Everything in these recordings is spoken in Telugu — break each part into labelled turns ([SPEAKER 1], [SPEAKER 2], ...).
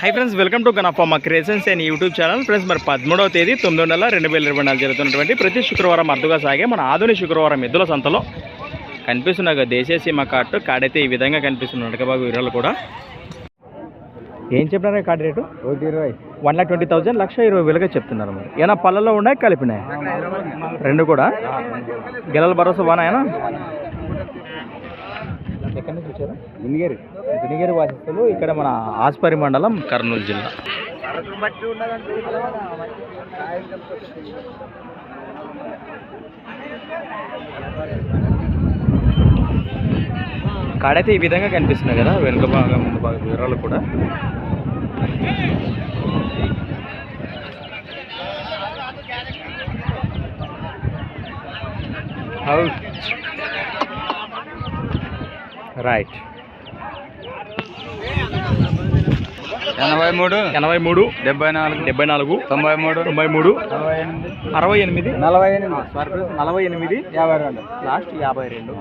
[SPEAKER 1] High friends welcome to గనఫామా creations and YouTube channel friends మరి పదమూడవ తేదీ తొమ్మిది నెల రెండు వేల ఇరవై నాలుగు జరుగుతున్నటువంటి ప్రతి శుక్రవారం అర్థగా సాగే మన ఆధునిక శుక్రవారం ఎద్దుల సంతలో. కనిపిస్తున్న ఒక దేశీయ సీమ కార్డు కార్డ్ ఈ విధంగా కనిపిస్తున్న నడకబాబు వివరాలు కూడా. ఏం చెప్పినారా కార్డు రేటు?
[SPEAKER 2] ఒకటి ఇరవై.
[SPEAKER 1] వన్ లాక్ ట్వంటీ థౌసండ్ లక్ష ఇరవై వేలుగా చెప్తున్నారు మరి. ఏమైనా పళ్ళలో ఉన్నాయి కలిపినాయి? రెండు కూడా. గెలల భరోసా బాగా ఎక్కడి నుంచి వచ్చారు?
[SPEAKER 2] మినిగేరి
[SPEAKER 1] వినిగిరి వాసిస్తులు. ఇక్కడ మన ఆస్పరి మండలం కర్నూలు జిల్లా. కాడైతే ఈ విధంగా కనిపిస్తున్నాయి కదా వెనుక భాగం ముందు భాగం వివరాలు కూడా. రైట్
[SPEAKER 2] ఎనభై మూడు
[SPEAKER 1] ఎనభై మూడు
[SPEAKER 2] డెబ్బై నాలుగు
[SPEAKER 1] డెబ్బై నాలుగు
[SPEAKER 2] తొంభై మూడు
[SPEAKER 1] తొంభై మూడు అరవై ఎనిమిది
[SPEAKER 2] నలభై ఎనిమిది.
[SPEAKER 1] నలభై ఎనిమిది
[SPEAKER 2] యాభై రెండు.
[SPEAKER 1] లాస్ట్ యాభై రెండు.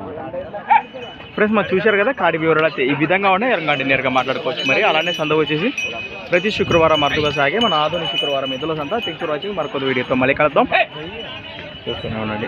[SPEAKER 1] ఫ్రెండ్స్ మరి చూశారు కదా కాడి వివరాలు అయితే. ఈ విధంగా ఉన్నాయి. ఎరంగాంటి నేరుగా మాట్లాడుకోవచ్చు మరి. అలానే సంద వచ్చేసి ప్రతి శుక్రవారం అరుదుగా సాగే మన ఆధునిక శుక్రవారం ఎద్దుల సంత. థింక్స్ వచ్చి మరికొద్ది వీడియోతో మళ్ళీ కలుద్దాం. చూస్తూనే ఉండండి.